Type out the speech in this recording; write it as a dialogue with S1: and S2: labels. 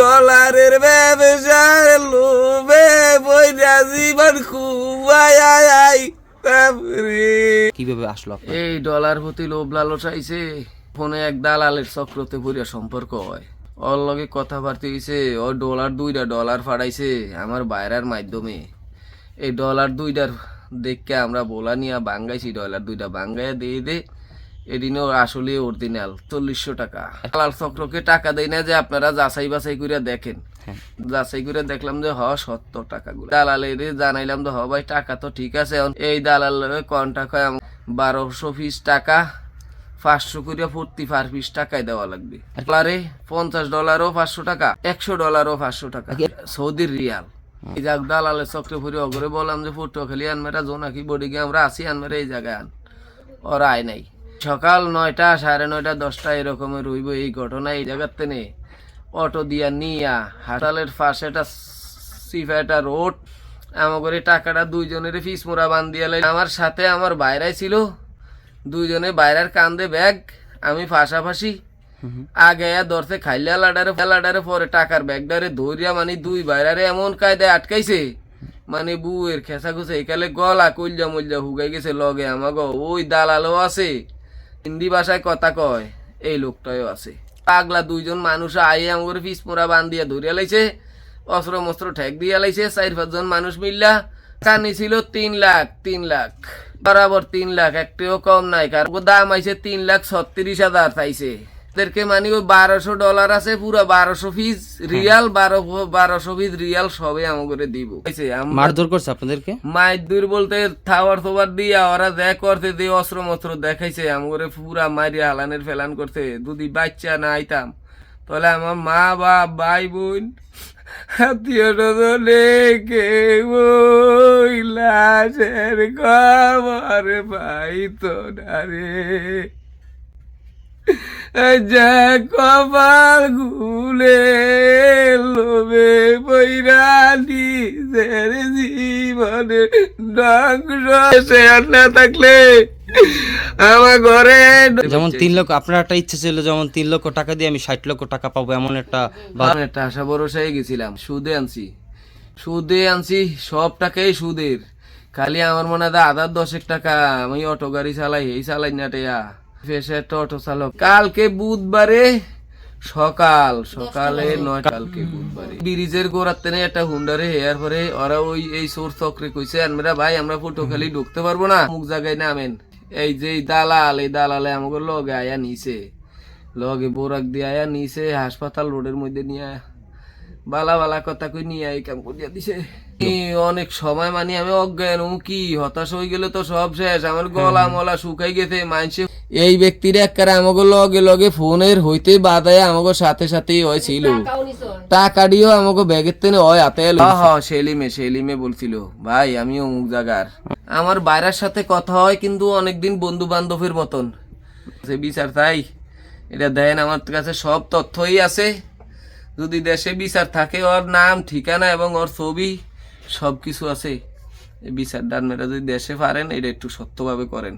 S1: ডলারের ব্যবসার লোভে বইরা জীবন খুবাই আই আই তারপরে
S2: কীভাবে আসলো
S1: এই ডলার প্রতি লোভ লালস আইছে। ফোনে এক দালালের চক্রতে পড়িয়া সম্পর্ক হয়। ওর লগে কথাবার্তা হইছে ও ডলার দুইটা ডলার ফাড়াইছে আমার বাইরের মাধ্যমে। এই ডলার দুইটার দেখকে আমরা বলা নিয়া বাঙ্গাইছি ডলার দুইটা বাঙ্গাইয়া দিয়ে দে। এদিনও আসলে অরিজিনাল চল্লিশশো টাকা। দালাল চক্রকে টাকা দেয় না যে আপনারা যাচাই বাছাই করে দেখেন।
S2: হ্যাঁ।
S1: যাচাই করে দেখলাম যে হ সত্তর টাকা গুলো দালালের জানাইলাম তো হ ভাই টাকা তো ঠিক আছে। এই দালালের কন্টাক্ট হয় বারোশো পিস টাকা পাঁচশো করে প্রতি পার পিস টাকায় দেওয়া লাগবে। ডলারে পঞ্চাশ ডলারও পাঁচশো টাকা একশো ডলারও পাঁচশো টাকা। সৌদির রিয়াল। এই যাক দালালের চক্রে ফুরি অগরে বললাম যে পটুয়াখালী আনমেরা জোনাকি বডিগে আমরা আসি আনমেরা এই জায়গায় আন। ওরা আয় নাই। সকাল নয়টা, সাড়ে নয়টা, দশটা এরকমের রইব এই ঘটনা এই জায়গাতে নে অটো দিয়া নিয়া হাটালের পাশে একটা সিফাটা রোড আমাকে টাকাটা দুইজনের ফিস মোড়া বান দিয়া আমার সাথে আমার বাইরাই ছিল, দুইজনে বাইরের কান্দে ব্যাগ, আমি পাশাপাশি আগে ধরতে খাইলে লাডারে লাডারে পরে টাকার ব্যাগটারে ধরিয়া মানে দুই বাইরারে এমন কায়দায় আটকাইছে মানে বুয়ের খেসা খুসে একালে গলা কইলজা মইলজা হুগাই গেছে লগে। আমাগো ওই দালালও আছে হিন্দি ভাষায় কথা কয়, এই লোকটাও আছে। পাগলা দুইজন মানুষ আইয়ে আমার পিস মোড়া বান দিয়া ধরিয়া লাইছে, অস্ত্র মস্ত্র ঠেক দিয়া লাইছে, চার পাঁচজন মানুষ মিললা কানি ছিল তিন লাখ তিন লাখ। বরাবর তিন লাখ, একটিও কম নাই কারণ দাম আইছে তিন লাখ ছত্রিশ হাজার চাইছে এদেরকে মানে ওই বারোশো ডলার আছে পুরো বারোশো পিস রিয়াল বারো বারোশো পিস রিয়াল সবে আমাকে দিব।
S2: মারধর করছে আপনাদেরকে?
S1: মাইর দূর বলতে থাওয়ার থোবার দিয়া ওরা দেখ করতে দিয়ে অস্ত্র মস্ত্র দেখাইছে আমগরে পুরা মারিয়া হালানের ফেলান করতে যদি বাচ্চা না আইতাম তাহলে আমার মা বাপ ভাই বোন আত্মীয় লেকে ওই লাশের খবর পাইতো না রে। যা কপাল গুলে লোবে বৈরানি নিজের জীবনে সে আর না থাকলে আমার ঘরে
S2: যেমন তিন লক্ষ আপনার একটা ইচ্ছে ছিল যেমন তিন লক্ষ টাকা দিয়ে আমি ষাট লক্ষ টাকা পাবো এমন একটা
S1: একটা আশা ভরসায় গেছিলাম সুদে আনছি। সুদে আনছি সব টাকাই সুদের। খালি আমার মনে হয় আধার দশেক টাকা আমি অটো গাড়ি চালাই এই চালাই না টেয়া। একটা অটো চালক কালকে বুধবারে সকাল সকালে নয় কালকে বুধবারে। ব্রিজের গোড়ার তেনে একটা হুন্ডারে হেয়ার পরে ওরা ওই এই সোর চক্রে কইছে আমরা ভাই আমরা ফটো খালি ঢুকতে পারব না। মুখ জায়গায় নামেন এই যে দালাল এই দালালে আমাকে লগে আয়া নিছে। লগে বোরাক দিয়ে আয়া নিছে হাসপাতাল রোডের মধ্যে নিয়ে আয়া। বালা বালা কথা কই নিয়ে এই কাম করিয়া দিছে। অনেক সময় মানে আমি অজ্ঞান ও কি? হতাশ হয়ে গেলে তো সব শেষ। আমার গলা মলা শুকাই গেছে মানছে এই ব্যক্তির একবারে আমাকে লগে লগে ফোনের হইতে বাদায় আমাকে সাথে সাথেই হয়েছিল। টাকা দিয়েও আমাকে ব্যাগের তেনে হয় হাতে এলো। হ সেলিমে সেলিমে বলছিল ভাই আমি অমুক জায়গার আমার বাইরের সাথে কথা হয় কিন্তু অনেকদিন বন্ধু বান্ধবের মতন। সে বিচার তাই এটা দেন আমার কাছে সব তথ্যই আছে। যদি দেশে বিচার থাকে ওর নাম ঠিকানা এবং ওর ছবি সব কিছু আছে। বিচার ডান মেয়েরা যদি দেশে পারেন এটা একটু সত্যভাবে করেন।